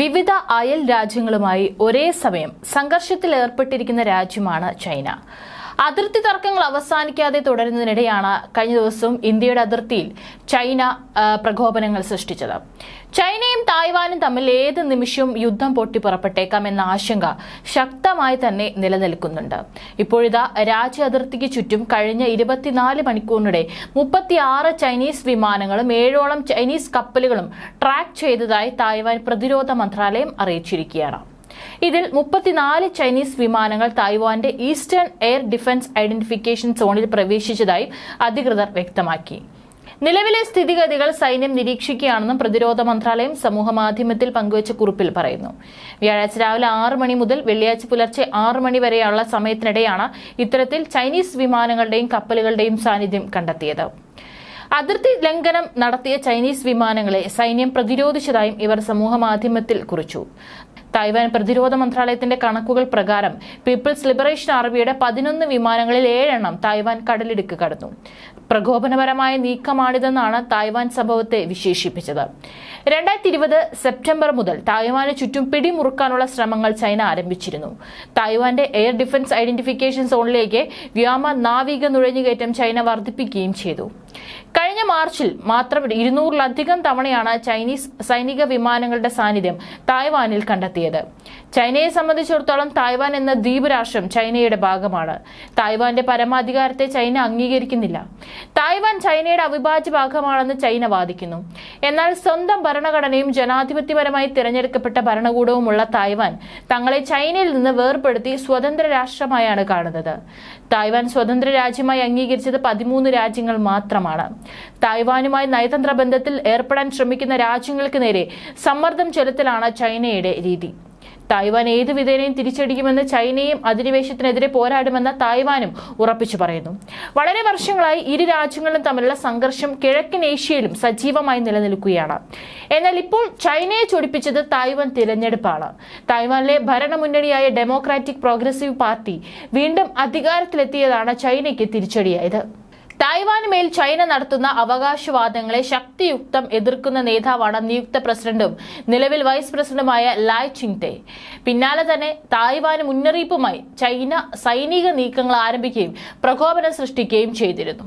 വിവിധ അയൽ രാജ്യങ്ങളുമായി ഒരേ സമയം സംഘർഷത്തിൽ ഏർപ്പെട്ടിരിക്കുന്ന രാജ്യമാണ് ചൈന. അതിർത്തി തർക്കങ്ങൾ അവസാനിക്കാതെ തുടരുന്നതിനിടെയാണ് കഴിഞ്ഞ ദിവസം ഇന്ത്യയുടെ അതിർത്തിയിൽ ചൈന പ്രകോപനങ്ങൾ സൃഷ്ടിച്ചത്. ചൈനയും തായ്വാനും തമ്മിൽ ഏത് നിമിഷവും യുദ്ധം പൊട്ടിപ്പുറപ്പെട്ടേക്കാം എന്ന ആശങ്ക ശക്തമായി തന്നെ നിലനിൽക്കുന്നുണ്ട്. ഇപ്പോഴിതാ രാജ്യ അതിർത്തിക്ക് ചുറ്റും കഴിഞ്ഞ ഇരുപത്തിനാല് മണിക്കൂറിനിടെ മുപ്പത്തിയാറ് ചൈനീസ് വിമാനങ്ങളും ഏഴോളം ചൈനീസ് കപ്പലുകളും ട്രാക്ക് ചെയ്തതായി തായ്വാൻ പ്രതിരോധ മന്ത്രാലയം അറിയിച്ചിരിക്കുകയാണ്. ഇതിൽ മുപ്പത്തിനാല് ചൈനീസ് വിമാനങ്ങൾ തായ്വാന്റെ ഈസ്റ്റേൺ എയർ ഡിഫൻസ് ഐഡന്റിഫിക്കേഷൻ സോണിൽ പ്രവേശിച്ചതായും അധികൃതർ വ്യക്തമാക്കി. നിലവിലെ സ്ഥിതിഗതികൾ സൈന്യം നിരീക്ഷിക്കുകയാണെന്നും പ്രതിരോധ മന്ത്രാലയം സമൂഹമാധ്യമത്തിൽ പങ്കുവച്ച കുറിപ്പിൽ പറയുന്നു. വ്യാഴാഴ്ച രാവിലെ ആറ് മണി മുതൽ വെള്ളിയാഴ്ച പുലർച്ചെ ആറ് മണി വരെയുള്ള സമയത്തിനിടെയാണ് ഇത്തരത്തിൽ ചൈനീസ് വിമാനങ്ങളുടെയും കപ്പലുകളുടെയും സാന്നിധ്യം കണ്ടെത്തിയത്. അതിർത്തി ലംഘനം നടത്തിയ ചൈനീസ് വിമാനങ്ങളെ സൈന്യം പ്രതിരോധിച്ചതായും ഇവർ സമൂഹമാധ്യമത്തിൽ കുറിച്ചു. തായ്വാൻ പ്രതിരോധ മന്ത്രാലയത്തിന്റെ കണക്കുകൾ പ്രകാരം പീപ്പിൾസ് ലിബറേഷൻ ആർമിയുടെ പതിനൊന്ന് വിമാനങ്ങളിൽ ഏഴെണ്ണം തായ്വാൻ കടലിടുക്ക് കടന്നു. പ്രകോപനപരമായ നീക്കമാണിതെന്നാണ് തായ്വാൻ സംഭവത്തെ വിശേഷിപ്പിച്ചത്. രണ്ടായിരത്തി ഇരുപത് സെപ്റ്റംബർ മുതൽ തായ്വാന് ചുറ്റും പിടിമുറുക്കാനുള്ള ശ്രമങ്ങൾ ചൈന ആരംഭിച്ചിരുന്നു. തായ്വാന്റെ എയർ ഡിഫൻസ് ഐഡന്റിഫിക്കേഷൻ സോണിലേക്ക് വ്യോമ നാവിക നുഴഞ്ഞുകയറ്റം ചൈന വർദ്ധിപ്പിക്കുകയും ചെയ്തു. കഴിഞ്ഞ മാർച്ചിൽ മാത്രം ഇരുന്നൂറിലധികം തവണയാണ് ചൈനീസ് സൈനിക വിമാനങ്ങളുടെ സാന്നിധ്യം തായ്വാനിൽ കണ്ടെത്തിയത്. ചൈനയെ സംബന്ധിച്ചിടത്തോളം തായ്വാൻ എന്ന ദ്വീപ് രാഷ്ട്രം ചൈനയുടെ ഭാഗമാണ്. തായ്വാന്റെ പരമാധികാരത്തെ ചൈന അംഗീകരിക്കുന്നില്ല. തായ്വാൻ ചൈനയുടെ അവിഭാജ്യ ഭാഗമാണെന്ന് ചൈന വാദിക്കുന്നു. എന്നാൽ സ്വന്തം ഭരണഘടനയും ജനാധിപത്യപരമായി തിരഞ്ഞെടുക്കപ്പെട്ട ഭരണകൂടവുമുള്ള തായ്വാൻ തങ്ങളെ ചൈനയിൽ നിന്ന് വേർപെടുത്തി സ്വതന്ത്ര രാഷ്ട്രമായാണ് കാണുന്നത്. തായ്വാൻ സ്വതന്ത്ര രാജ്യമായി അംഗീകരിച്ചത് പതിമൂന്ന് രാജ്യങ്ങൾ മാത്രമാണ്. തായ്വാനുമായി നയതന്ത്ര ബന്ധത്തിൽ ഏർപ്പെടാൻ ശ്രമിക്കുന്ന രാജ്യങ്ങൾക്ക് നേരെ സമ്മർദ്ദം ചെലുത്തലാണ് ചൈനയുടെ രീതി. തായ്വാൻ ഏതു വിധേനയും തിരിച്ചടിക്കുമെന്ന് ചൈനയും അധിനിവേശത്തിനെതിരെ പോരാടുമെന്ന് തായ്വാനും ഉറപ്പിച്ചു പറയുന്നു. വളരെ വർഷങ്ങളായി ഇരു രാജ്യങ്ങളും തമ്മിലുള്ള സംഘർഷം കിഴക്കൻ ഏഷ്യയിലും സജീവമായി നിലനിൽക്കുകയാണ്. എന്നാൽ ഇപ്പോൾ ചൈനയെ ചൊടിപ്പിച്ചത് തായ്വാൻ തിരഞ്ഞെടുപ്പാണ്. തായ്വാനിലെ ഭരണമുന്നണിയായ ഡെമോക്രാറ്റിക് പ്രോഗ്രസീവ് പാർട്ടി വീണ്ടും അധികാരത്തിലെത്തിയതാണ് ചൈനയ്ക്ക് തിരിച്ചടിയായത്. തായ്വാന് മേൽ ചൈന നടത്തുന്ന അവകാശവാദങ്ങളെ ശക്തിയുക്തം എതിർക്കുന്ന നേതാവാണ് നിയുക്ത പ്രസിഡന്റും നിലവിൽ വൈസ് പ്രസിഡന്റുമായ ലായ് ചിങ്തെ. പിന്നാലെ തന്നെ തായ്വാന് മുന്നറിയിപ്പുമായി ചൈന സൈനിക നീക്കങ്ങൾ ആരംഭിക്കുകയും പ്രകോപനം സൃഷ്ടിക്കുകയും ചെയ്തിരുന്നു.